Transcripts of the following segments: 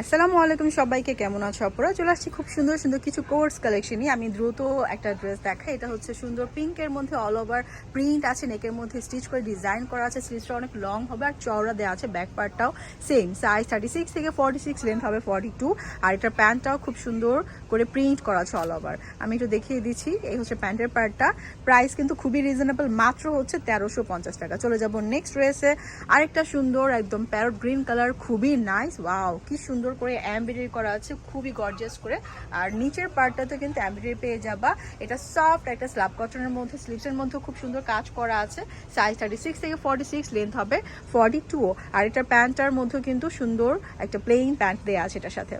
আসসালামু আলাইকুম সবাইকে, কেমন আছো অপরা চলে আসছি খুব সুন্দর সুন্দর কিছু কোর্স কালেকশন নিয়ে। আমি দ্রুত একটা ড্রেস দেখাই। এটা হচ্ছে সুন্দর পিঙ্কের মধ্যে অল ওভার প্রিন্ট আছে নেকের মধ্যে স্টিচ করে ডিজাইন করা আছে। স্লিচটা অনেক লং হবে আর চওড়া দেওয়া আছে ব্যাক পার্টটাও সেম সাইজ থার্টি সিক্স থেকে ফর্টি সিক্স লেন্থ হবে ফর্টি টু আর এটার প্যান্টটাও খুব সুন্দর করে প্রিন্ট করা আছে অল ওভার আমি একটু দেখিয়ে দিচ্ছি, এই হচ্ছে প্যান্টের পার্টটা প্রাইস কিন্তু খুবই রিজনেবল মাত্র হচ্ছে তেরোশো পঞ্চাশ টাকা। চলে যাব নেক্সট ড্রেসে আরেকটা সুন্দর, একদম প্যারট গ্রিন কালার খুবই নাইস ওয়াও কি সুন্দর করে এমব্রয়ডারি করা আছে, খুবই গর্জিয়াস করে। আর নিচের পার্টটাতে কিন্তু এমব্রয়ডারি পেয়ে যাবা। এটা সফট একটা স্ল্যাব কটনের মধ্যে স্লিভসের মধ্যে খুব সুন্দর কাজ করা আছে। সাইজ থার্টি সিক্স থেকে ফর্টি সিক্স লেন্থ হবে ফর্টি টু আর এটার প্যান্টটার মধ্যে কিন্তু সুন্দর একটা প্লেইন প্যান্ট দেওয়া আছে এটার সাথে।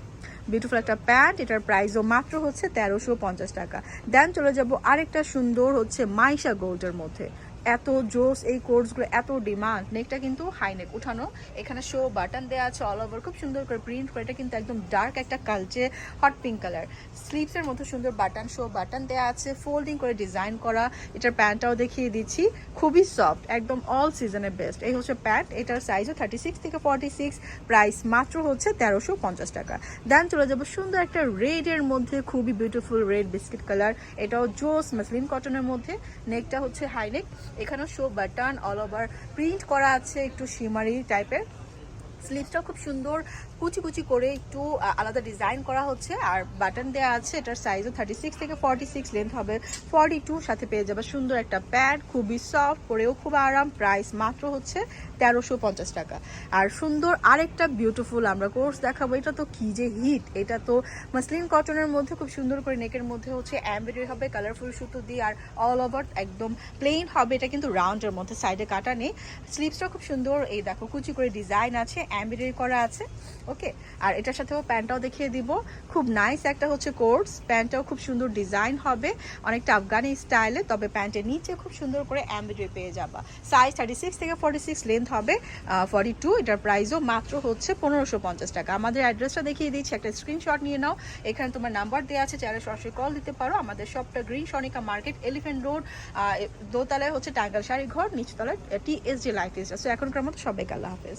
বিউটিফুল একটা প্যান্ট এটার প্রাইসও মাত্র হচ্ছে তেরোশো পঞ্চাশ টাকা। দেন চলে যাব আরেকটা সুন্দর হচ্ছে মাইশা গোল্ডের মধ্যে। এত জোস এই কোর্সগুলো এত ডিমান্ড। নেকটা কিন্তু হাই নেক উঠানো। এখানে শো বাটন দেওয়া আছে অল ওভার খুব সুন্দর করে প্রিন্ট করে, এটা কিন্তু একদম ডার্ক একটা কালচে হট পিঙ্ক কালার স্লিভসের মতো সুন্দর বাটন শো বাটন দেওয়া আছে। ফোল্ডিং করে ডিজাইন করা। এটার প্যান্টটাও দেখিয়ে দিচ্ছি। খুবই সফট একদম অল সিজনের বেস্ট এই হচ্ছে প্যান্ট এটার সাইজও থার্টি সিক্স থেকে ফর্টি সিক্স প্রাইস মাত্র হচ্ছে তেরোশো পঞ্চাশ টাকা। দেন চলে যাব সুন্দর একটা রেডের মধ্যে, খুবই বিউটিফুল রেড বিস্কিট কালার এটাও জোস মাসলিন কটনের মধ্যে। নেকটা হচ্ছে হাই নেক এখানে show button all over print করা আছে একটু শিমারি টাইপের স্লিভসটা খুব সুন্দর কুচি কুচি করে একটু আলাদা ডিজাইন করা হচ্ছে। আর বাটন দেওয়া আছে, এটার সাইজও থার্টি সিক্স থেকে ফর্টি সিক্স লেন্থ হবে ফর্টি টু সাথে পেয়ে যাবে সুন্দর একটা প্যাড খুবই সফট পরেও খুব আরাম প্রাইস মাত্র হচ্ছে তেরোশো পঞ্চাশ টাকা। আর সুন্দর আরেকটা বিউটিফুল আমরা কোর্স দেখাবো, এটা তো কি যে হিট এটা তো মাসলিন কটনের মধ্যে খুব সুন্দর করে নেকের মধ্যে হচ্ছে এমব্রয়ডারি হবে কালারফুল সুতো দিয়ে, আর অল ওভার একদম প্লেন হবে, এটা কিন্তু রাউন্ডের মধ্যে সাইডে কাটা নেই। স্লিভসটা খুব সুন্দর, এই দেখো, কুচি করে ডিজাইন আছে এমব্রয়ডারি করা আছে, ওকে? আর এটার সাথেও প্যান্টটাও দেখিয়ে দিব। খুব নাইস একটা হচ্ছে কোর্স প্যান্টটাও খুব সুন্দর ডিজাইন হবে, অনেকটা আফগানি স্টাইলে তবে প্যান্টের নিচে খুব সুন্দর করে এমব্রয়ডারি পেয়ে যাবা। সাইজ থার্টি সিক্স থেকে ফর্টি সিক্স লেন্থ হবে ফর্টি টু এটার প্রাইসও মাত্র হচ্ছে পনেরোশো পঞ্চাশ টাকা। আমাদের অ্যাড্রেসটা দেখিয়ে দিচ্ছি, একটা স্ক্রিনশট নিয়ে নাও। এখানে তোমার নাম্বার দেওয়া আছে চাইলে সরাসরি কল দিতে পারো। আমাদের শপটা green Sonica market elephant road দোতলায় হচ্ছে টাঙ্গাল শাড়ি ঘর নিচতলায় T S G life S এখনকার মতো সবাইকে আল্লাহ হাফেজ।